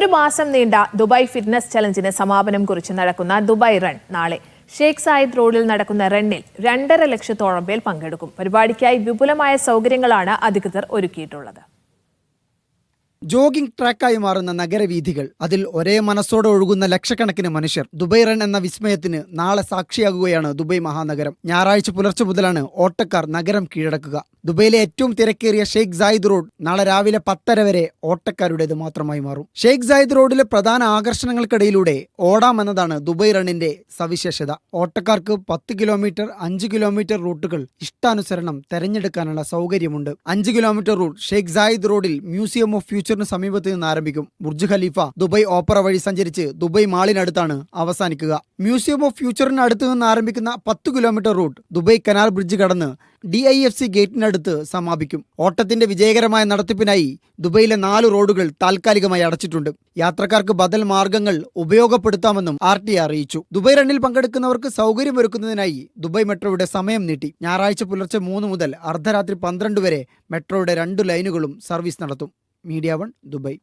ഒരു മാസം നീണ്ട ദുബായ് ഫിറ്റ്നസ് ചലഞ്ചിന് സമാപനം കുറിച്ച് നടക്കുന്ന ദുബായ് റൺ നാളെ. ഷേഖ് സായിദ് റോഡിൽ നടക്കുന്ന റണ്ണിൽ രണ്ടര ലക്ഷത്തോളം പേർ പങ്കെടുക്കും. പരിപാടിക്കായി വിപുലമായ സൗകര്യങ്ങളാണ് അധികൃതർ ഒരുക്കിയിട്ടുള്ളത്. ജോഗിംഗ് ട്രാക്കായി മാറുന്ന നഗരവീഥികൾ അതിൽ ഒരേ മനസ്സോടെ ഒഴുകുന്ന ലക്ഷക്കണക്കിന് മനുഷ്യർ ദുബൈ റൺ എന്ന വിസ്മയത്തിന് നാളെ സാക്ഷിയാകുകയാണ് ദുബൈ മഹാനഗരം. ഞായറാഴ്ച പുലർച്ചെ മുതലാണ് ഓട്ടക്കാർ നഗരം കീഴടക്കുക. ദുബൈയിലെ ഏറ്റവും തിരക്കേറിയ ഷെയ്ഖ് സായിദ് റോഡ് നാളെ രാവിലെ പത്തര വരെ ഓട്ടക്കാരുടേത് മാത്രമായി മാറും. ഷെയ്ഖ് സായിദ് റോഡിലെ പ്രധാന ആകർഷണങ്ങൾക്കിടയിലൂടെ ഓടാമെന്നതാണ് ദുബൈ റണ്ണിന്റെ സവിശേഷത. ഓട്ടക്കാർക്ക് പത്ത് കിലോമീറ്റർ അഞ്ച് കിലോമീറ്റർ റൂട്ടുകൾ ഇഷ്ടാനുസരണം തെരഞ്ഞെടുക്കാനുള്ള സൗകര്യമുണ്ട്. അഞ്ച് കിലോമീറ്റർ റൂട്ട് ഷെയ്ഖ് സായിദ് റോഡിൽ മ്യൂസിയം ഓഫ് ഫ്യൂച്ചറിന് സമീപത്ത് നിന്ന് ആരംഭിക്കും. ബുർജ് ഖലീഫ ദുബൈ ഓപ്പറ വഴി സഞ്ചരിച്ച് ദുബൈ മാളിനടുത്താണ് അവസാനിക്കുക. മ്യൂസിയം ഓഫ് ഫ്യൂച്ചറിന് അടുത്ത് നിന്ന് ആരംഭിക്കുന്ന പത്ത് kilometre route Dubai canal bridge കടന്ന് ഡി ഐ എഫ് സി ഗേറ്റിനടുത്ത് സമാപിക്കും. ഓട്ടത്തിന്റെ വിജയകരമായ നടത്തിപ്പിനായി ദുബൈയിലെ നാല് റോഡുകൾ താൽക്കാലികമായി അടച്ചിട്ടുണ്ട്. യാത്രക്കാർക്ക് ബദൽ മാർഗങ്ങൾ ഉപയോഗപ്പെടുത്താമെന്നും ആർ ടി അറിയിച്ചു. ദുബൈ റണ്ണിൽ പങ്കെടുക്കുന്നവർക്ക് സൗകര്യമൊരുക്കുന്നതിനായി ദുബൈ മെട്രോയുടെ സമയം നീട്ടി. ഞായറാഴ്ച പുലർച്ചെ മൂന്ന് മുതൽ അർദ്ധരാത്രി പന്ത്രണ്ട് വരെ മെട്രോയുടെ രണ്ട് ലൈനുകളും സർവീസ് നടത്തും. Media One Dubai.